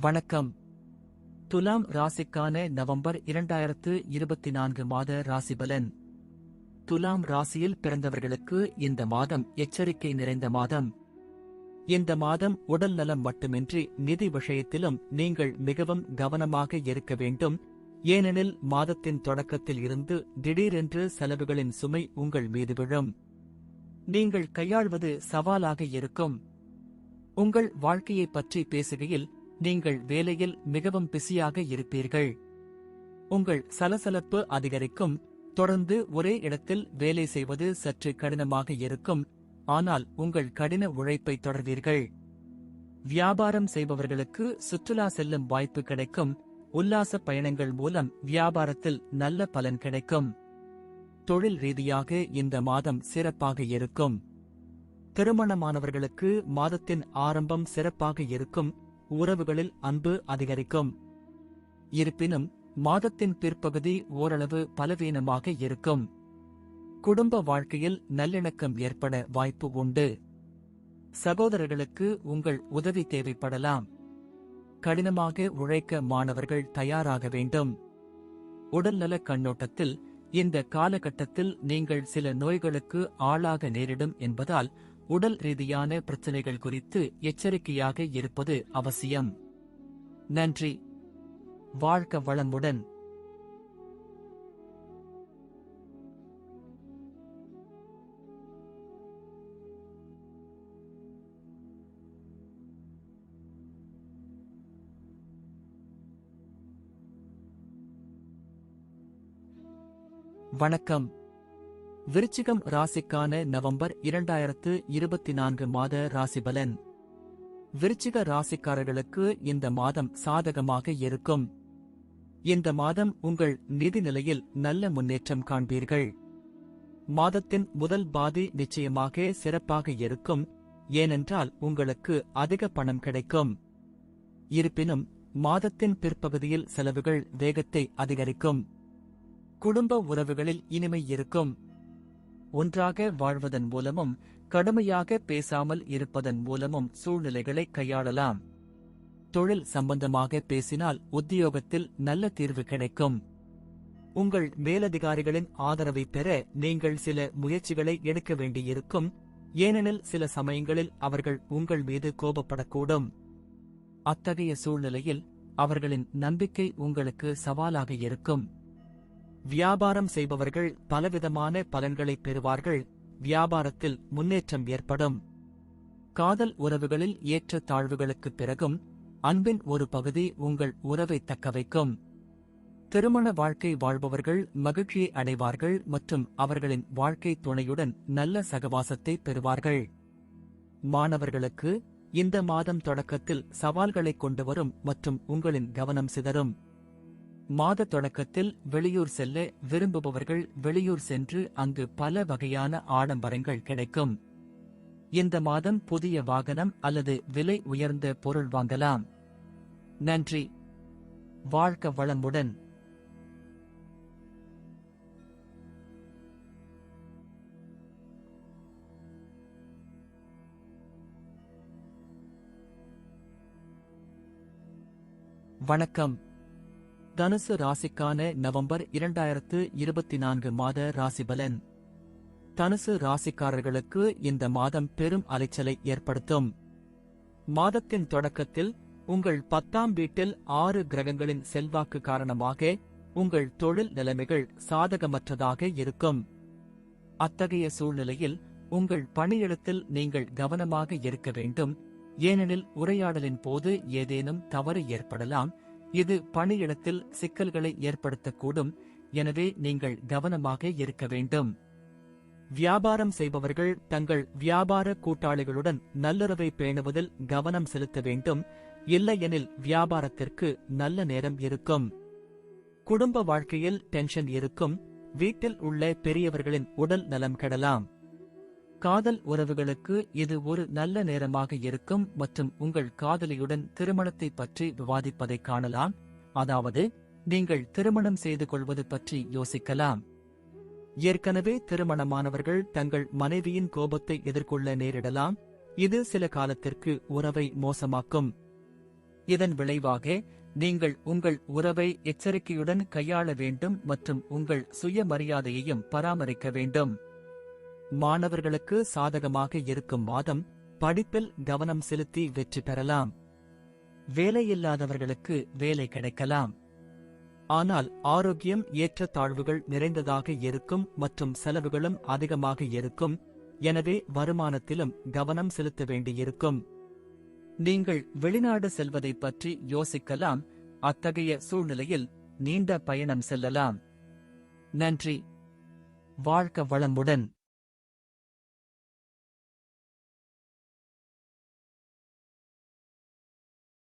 வணக்கம். துலாம் ராசிக்கான நவம்பர் இரண்டாயிரத்து இருபத்தி நான்கு மாத ராசிபலன் துலாம் ராசியில் பிறந்தவர்களுக்கு இந்த மாதம் எச்சரிக்கை நிறைந்த மாதம். இந்த மாதம் உடல் நலம் மட்டுமின்றி நிதி விஷயத்திலும் நீங்கள் மிகவும் கவனமாக இருக்க வேண்டும். ஏனெனில் மாதத்தின் தொடக்கத்தில் இருந்து திடீரென்று செலவுகளின் சுமை உங்கள் மீது விழும். நீங்கள் கையாள்வது சவாலாக இருக்கும். உங்கள் வாழ்க்கையைப் பற்றி பேசுகையில் நீங்கள் வேலையில் மிகவும் பிஸியாக இருப்பீர்கள். உங்கள் சலசலப்பு அதிகரிக்கும். தொடர்ந்து ஒரே இடத்தில் வேலை செய்வது சற்று கடினமாக இருக்கும். ஆனால் உங்கள் கடின உழைப்பை தொடர்வீர்கள். வியாபாரம் செய்பவர்களுக்கு சுற்றுலா செல்லும் வாய்ப்பு கிடைக்கும். உல்லாச பயணங்கள் மூலம் வியாபாரத்தில் நல்ல பலன் கிடைக்கும். தொழில் ரீதியாக இந்த மாதம் சிறப்பாக இருக்கும். திருமணமானவர்களுக்கு மாதத்தின் ஆரம்பம் சிறப்பாக இருக்கும். உறவுகளில் அன்பு அதிகரிக்கும். இருப்பினும் மாதத்தின் பிற்பகுதி ஓரளவு பலவீனமாக இருக்கும். குடும்ப வாழ்க்கையில் நல்லிணக்கம் ஏற்பட வாய்ப்பு உண்டு. சகோதரர்களுக்கு உங்கள் உதவி தேவைப்படலாம். கடினமாக உழைக்க மாணவர்கள் தயாராக வேண்டும். உடல்நல கண்ணோட்டத்தில் இந்த காலகட்டத்தில் நீங்கள் சில நோய்களுக்கு ஆளாக நேரிடும் என்பதால் உடல் ரீதியான பிரச்சனைகள் குறித்து எச்சரிக்கையாக இருப்பது அவசியம். நன்றி. வாழ்க்க வளமுடன். வணக்கம். விருச்சிகம் ராசிக்கான நவம்பர் இரண்டாயிரத்து இருபத்தி நான்கு மாத ராசிபலன். விருச்சிக ராசிக்காரர்களுக்கு இந்த மாதம் சாதகமாக இருக்கும். இந்த மாதம் உங்கள் நிதிநிலையில் நல்ல முன்னேற்றம் காண்பீர்கள். மாதத்தின் முதல் பாதி நிச்சயமாக சிறப்பாக இருக்கும். ஏனென்றால் உங்களுக்கு அதிக பணம் கிடைக்கும். இருப்பினும் மாதத்தின் பிற்பகுதியில் செலவுகள் வேகத்தை அதிகரிக்கும். குடும்ப உறவுகளில் இனிமை இருக்கும். ஒன்றாக வாழ்வதன் மூலமும் கடுமையாக பேசாமல் இருப்பதன் மூலமும் சூழ்நிலைகளை கையாளலாம். தொழில் சம்பந்தமாக பேசினால் உத்தியோகத்தில் நல்ல தீர்வு கிடைக்கும். உங்கள் மேலதிகாரிகளின் ஆதரவை பெற நீங்கள் சில முயற்சிகளை எடுக்க வேண்டியிருக்கும். ஏனெனில் சில சமயங்களில் அவர்கள் உங்கள் மீது கோபப்படக்கூடும். அத்தகைய சூழ்நிலையில் அவர்களின் நம்பிக்கை உங்களுக்கு சவாலாக இருக்கும். வியாபாரம் செய்பவர்கள் பலவிதமான பலன்களை பெறுவார்கள். வியாபாரத்தில் முன்னேற்றம் ஏற்படும். காதல் உறவுகளில் ஏற்ற தாழ்வுகளுக்குப் பிறகும் அன்பின் ஒரு பகுதி உங்கள் உறவை தக்கவைக்கும் திருமண வாழ்க்கை வாழ்பவர்கள் மகிழ்ச்சியை அடைவார்கள் மற்றும் அவர்களின் வாழ்க்கை துணையுடன் நல்ல சகவாசத்தை பெறுவார்கள். மாணவர்களுக்கு இந்த மாதம் தொடக்கத்தில் சவால்களை கொண்டு வரும் மற்றும் உங்களின் கவனம் சிதறும். மாத தொடக்கத்தில் வெளியூர் செல்ல விரும்புபவர்கள் வெளியூர் சென்று அங்கு பல வகையான ஆடம்பரங்கள் கிடைக்கும். இந்த மாதம் புதிய வாகனம் அல்லது விலை உயர்ந்த பொருள் வாங்கலாம். நன்றி. வாழ்க்க வளமுடன். வணக்கம். தனுசு ராசிக்கான நவம்பர் இரண்டாயிரத்து இருபத்தி நான்கு மாத ராசிபலன் தனுசு ராசிக்காரர்களுக்கு இந்த மாதம் பெரும் அலைச்சலை ஏற்படுத்தும். மாதத்தின் தொடக்கத்தில் உங்கள் பத்தாம் வீட்டில் ஆறு கிரகங்களின் செல்வாக்கு காரணமாக உங்கள் தொழில் நிலைமைகள் சாதகமற்றதாக இருக்கும். அத்தகைய சூழ்நிலையில் உங்கள் பணியிடத்தில் நீங்கள் கவனமாக இருக்க வேண்டும். ஏனெனில் உரையாடலின் போது ஏதேனும் தவறு ஏற்படலாம் இது பணியிடத்தில் சிக்கல்களை ஏற்படுத்தக்கூடும். எனவே நீங்கள் கவனமாக இருக்க வேண்டும். வியாபாரம் செய்பவர்கள் தங்கள் வியாபார கூட்டாளிகளுடன் நல்லுறவை பேணுவதில் கவனம் செலுத்த வேண்டும். இல்லையெனில் வியாபாரத்திற்கு நல்ல நேரம் இருக்கும். குடும்ப வாழ்க்கையில் டென்ஷன் இருக்கும். வீட்டில் உள்ள பெரியவர்களின் உடல் நலம் கெடலாம். காதல் உறவுகளுக்கு இது ஒரு நல்ல நேரமாக இருக்கும் மற்றும் உங்கள் காதலியுடன் திருமணத்தை பற்றி விவாதிப்பதை காணலாம். அதாவது நீங்கள் திருமணம் செய்து கொள்வது பற்றி யோசிக்கலாம். ஏற்கனவே திருமணமானவர்கள் தங்கள் மனைவியின் கோபத்தை எதிர்கொள்ள நேரிடலாம். இது சில காலத்திற்கு உறவை மோசமாக்கும். இதன் விளைவாக நீங்கள் உங்கள் உறவை எச்சரிக்கையுடன் கையாள வேண்டும் மற்றும் உங்கள் சுயமரியாதையையும் பராமரிக்க வேண்டும். மாணவர்களுக்கு சாதகமாக இருக்கும் மாதம் படிப்பில் கவனம் செலுத்தி வெற்றி பெறலாம். வேலையில்லாதவர்களுக்கு வேலை கிடைக்கலாம். ஆனால் ஆரோக்கியம் ஏற்றத்தாழ்வுகள் நிறைந்ததாக இருக்கும் மற்றும் செலவுகளும் அதிகமாக இருக்கும். எனவே வருமானத்திலும் கவனம் செலுத்த வேண்டியிருக்கும். நீங்கள் வெளிநாடு செல்வதை பற்றி யோசிக்கலாம். அத்தகைய சூழ்நிலையில் நீண்ட பயணம் செல்லலாம். நன்றி. வாழ்க்க வளமுடன்.